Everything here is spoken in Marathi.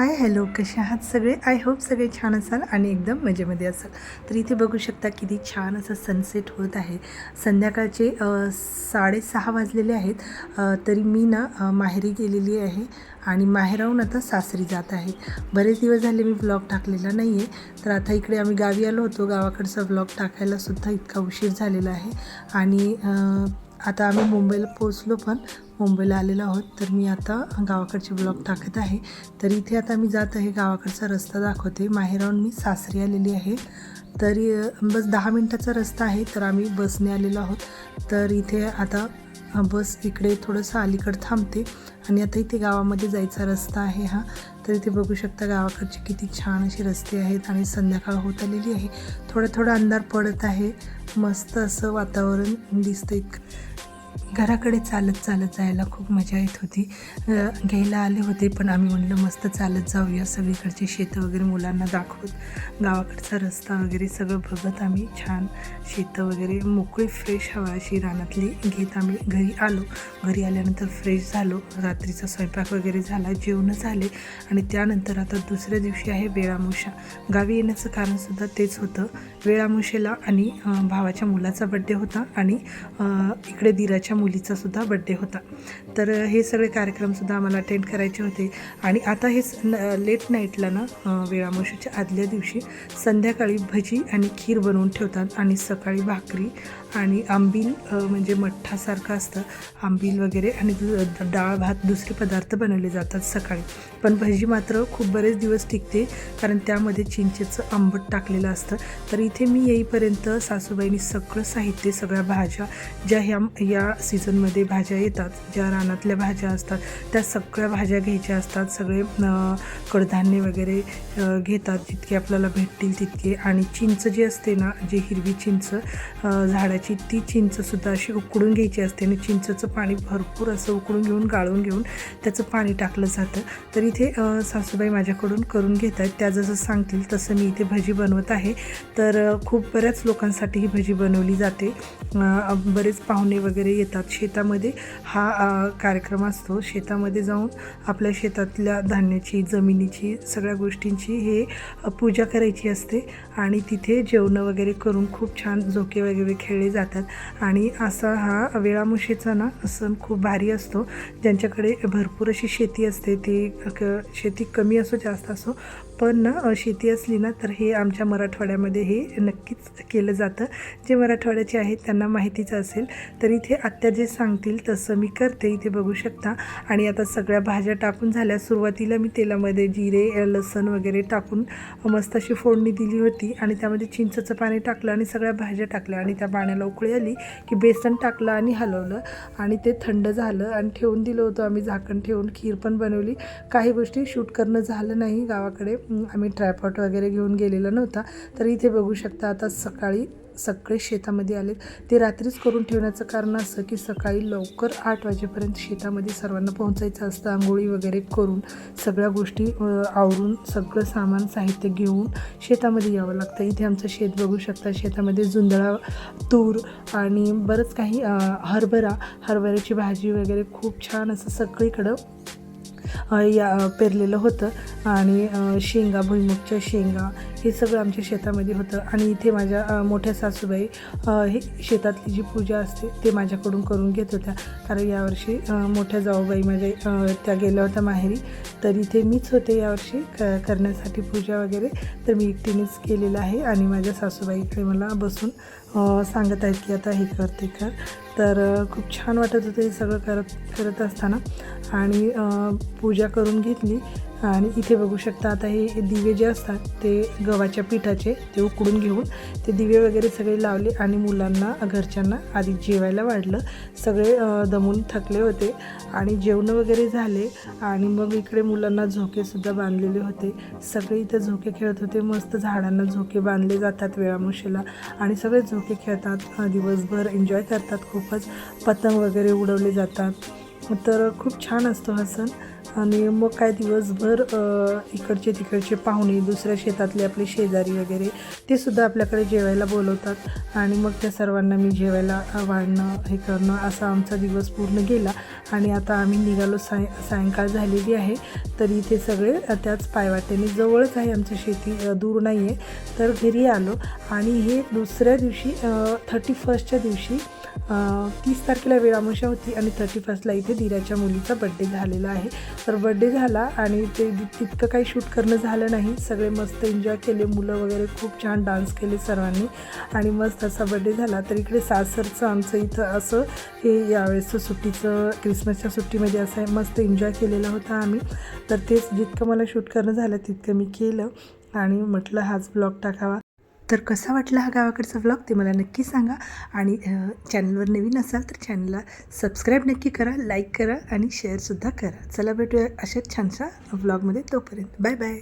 हाय हॅलो कसे आहात सगळे? आय होप सगळे छान असाल आणि एकदम मजेमध्ये असाल. तर इथे बघू शकता किती छान असं सनसेट होत आहे. संध्याकाळचे साडेसहा वाजलेले आहेत. तरी मी ना माहेरी गेलेली आहे आणि माहेराहून आता सासरी जात आहे. बरेच दिवस झाले मी ब्लॉग टाकलेला नाही आहे तर आता इकडे आम्ही गावी आलो होतो. गावाकडचा ब्लॉग टाकायलासुद्धा इतका उशीर झालेला आहे. आणि आता आम्ही मुंबईला पोचलो पण मुंबईला आलेलो आहोत. तर मी आता गावाकडचे ब्लॉग टाकत आहे. तर इथे आता मी जात आहे गावाकडचा रस्ता दाखवते. माहेरावून मी सासरी आलेली आहे. तरी बस दहा मिनटाचा रस्ता आहे तर आम्ही बसने आलेलो आहोत. तर इथे आता बस इकडे थोडंसं अलीकडं थांबते. आणि आता इथे गावामध्ये जायचा रस्ता आहे हा. तर इथे बघू शकता गावाकडचे किती छान असे रस्ते आहेत आणि संध्याकाळ होत आलेली आहे. थोडा थोडा अंधार पडत आहे. मस्त असं वातावरण दिसतं घराकडे चालत चालत जायला खूप मजा येत होती. घ्यायला आले होते पण आम्ही म्हणलं मस्त चालत जाऊया सगळीकडचे शेतं वगैरे मुलांना दाखवत गावाकडचा रस्ता वगैरे सगळं बघत आम्ही छान शेतं वगैरे मोकळी फ्रेश हवा अशी रानातली घेत आम्ही घरी आलो. घरी आल्यानंतर फ्रेश झालो. रात्रीचा स्वयंपाक वगैरे झाला जेवणं झाले आणि त्यानंतर आता दुसऱ्या दिवशी आहे वेळामुषा गावी येण्याचं कारणसुद्धा तेच होतं. वेळामुशेला आणि भावाच्या मुलाचा बड्डे होता आणि इकडे दिरा दिराच्या मुलीचा सुद्धा बड्डे होता. तर हे सगळे कार्यक्रमसुद्धा आम्हाला अटेंड करायचे होते. आणि आता हे न- लेट नाईटला ना वेळामोशीच्या आदल्या दिवशी संध्याकाळी भजी आणि खीर बनवून ठेवतात आणि सकाळी भाकरी आणि आंबील म्हणजे मठ्ठासारखं असतं. आंबील वगैरे आणि दु- डाळ भात दुसरे पदार्थ बनवले जातात सकाळी. पण भजी मात्र खूप बरेच दिवस टिकते कारण त्यामध्ये चिंचेचं आंबट टाकलेलं असतं. तर इथे मी येईपर्यंत सासूबाईंनी सगळं साहित्य सगळ्या भाज्या ज्या ह्या या सीझनमध्ये भाज्या येतात ज्या रानातल्या भाज्या असतात त्या सगळ्या भाज्या घ्यायच्या असतात सगळे कडधान्य वगैरे घेतात जितके आपल्याला भेटतील तितके. आणि चिंच जी असते ना जी हिरवी चिंच झाडाची ती चिंचसुद्धा अशी उकडून घ्यायची असते आणि चिंचचं पाणी भरपूर असं उकडून घेऊन गाळून घेऊन त्याचं पाणी टाकलं जातं. तर इथे सासूबाई माझ्याकडून करून घेत आहेत त्या जसं सांगतील तसं मी इथे भजी बनवत आहे. तर खूप बऱ्याच लोकांसाठी ही भजी बनवली जाते. बरेच पाहुणे वगैरे येतात. शेतामध्ये हा कार्यक्रम असतो. शेतामध्ये जाऊन आपल्या शेतातल्या धान्याची जमिनीची सगळ्या गोष्टींची हे पूजा करायची असते. आणि तिथे जेवणं वगैरे करून खूप छान झोके वगैरे खेळले जातात. आणि असा हा वेळामुशीचा ना सण खूप भारी असतो. ज्यांच्याकडे भरपूर अशी शेती असते ती क शेती कमी असो जास्त असो पण ना शेती असली ना तर हे आमच्या मराठवाड्यामध्ये हे नक्कीच केलं जातं. जे मराठवाड्याचे आहेत त्यांना माहितीच असेल. तर इथे आत्या जे सांगतील तसं मी करते इथे बघू शकता. आणि आता सगळ्या भाज्या टाकून झाल्या. सुरुवातीला मी तेलामध्ये जिरे लसण वगैरे टाकून मस्त अशी फोडणी दिली होती. आणि त्यामध्ये चिंचचं पाणी टाकलं आणि सगळ्या भाज्या टाकल्या. आणि त्या पाण्याला उकळी आली की बेसन टाकलं आणि हलवलं. आणि ते थंड झालं आणि ठेवून दिलं होतं. आम्ही झाकण ठेवून खीर पण बनवली. काही गोष्टी शूट करणं झालं नाही गावाकडे. आम्ही ट्रायपॉट वगैरे घेऊन गेलेला नव्हता. तर इथे बघू शकता आता सकाळी सगळे शेतामध्ये आले ते रात्रीच करून ठेवण्याचं कारण असं की सकाळी लवकर आठ वाजेपर्यंत शेतामध्ये सर्वांना पोहोचायचं असतं आंघोळी वगैरे करून सगळ्या गोष्टी आवरून सगळं सामान साहित्य घेऊन शेतामध्ये यावं लागतं. इथे आमचं शेत बघू शकता शेतामध्ये जुंदळा तूर आणि बरंच काही हरभरा हरभऱ्याची भाजी वगैरे खूप छान असं सगळीकडं या पेरलेलं होतं. आणि शेंगा भुईमुगच्या शेंगा हे सगळं आमच्या शेतामध्ये होतं. आणि इथे माझ्या मोठ्या सासूबाई हे शेतातली जी पूजा असते ते माझ्याकडून करून घेत होत्या. कारण यावर्षी मोठ्या जाऊबाई माझ्या त्या गेल्या होत्या माहेरी. तर इथे मीच होते यावर्षी क करण्यासाठी पूजा वगैरे. तर मी एकटीनेच केलेलं आहे. आणि माझ्या सासूबाईकडे मला बसून सांगत आहेत की आता हे करते कर. तर खूप छान वाटत होतं हे सगळं करत करत असताना. आणि पूजा करून घेतली. आणि इथे बघू शकता आता हे दिवे जे असतात ते गव्हाच्या पिठाचे ते उकडून घेऊन ते दिवे वगैरे सगळे लावले आणि मुलांना घरच्यांना आधी जेवायला वाढलं. सगळे दमून थकले होते आणि जेवणं वगैरे झाले आणि मग इकडे मुलांना झोकेसुद्धा बांधलेले होते. सगळे इथे झोके खेळत होते. मस्त झाडांना झोके बांधले जातात वेळामुशीला आणि सगळे झोके खेळतात दिवसभर एन्जॉय करतात. खूपच पतंग वगैरे उडवले जातात. तर खूप छान असतो हा सण. आणि मग काय दिवसभर इकडचे तिकडचे पाहुणे दुसऱ्या शेतातले आपले शेजारी वगैरे ते सुद्धा आपल्याकडे जेवायला बोलवतात. आणि मग त्या सर्वांना मी जेवायला वाढणं हे करणं असा आमचा दिवस पूर्ण गेला. आणि आता आम्ही निघालो साय सायंकाळ झालेली आहे. तरी ते सगळे त्याच पायवाटेने जवळच आहे आमची शेती दूर नाही आहे तर घरी आलो. आणि हे दुसऱ्या दिवशी थर्टी फर्स्टच्या दिवशी तीस तारखेला वेळामोशा होती. आणि थर्टी फर्स्टला इथे दिराच्या मुलीचा बड्डे झालेला आहे. तर बड्डे झाला आणि ते तितकं काही शूट करणं झालं नाही. सगळे मस्त एन्जॉय केले. मुलं वगैरे खूप छान डान्स केले सर्वांनी. आणि मस्त असा बड्डे झाला. तर इकडे सासरचं आमचं इथं असं हे यावेळेसचं सुट्टीचं क्रिसमसच्या सुट्टीमध्ये असं आहे मस्त एन्जॉय केलेला होता आम्ही. तर तेच जितकं मला शूट करणं झालं तितकं मी केलं. आणि म्हटलं हाच ब्लॉग टाकावा. तर कसा वाटला हा गावाकडचा व्लॉग ते मला नक्की सांगा. आणि चॅनलवर नवीन असाल तर चॅनलला सबस्क्राईब नक्की करा लाईक करा आणि शेअरसुद्धा करा. चला भेटूया अशाच छानशा व्लॉगमध्ये तोपर्यंत. Bye bye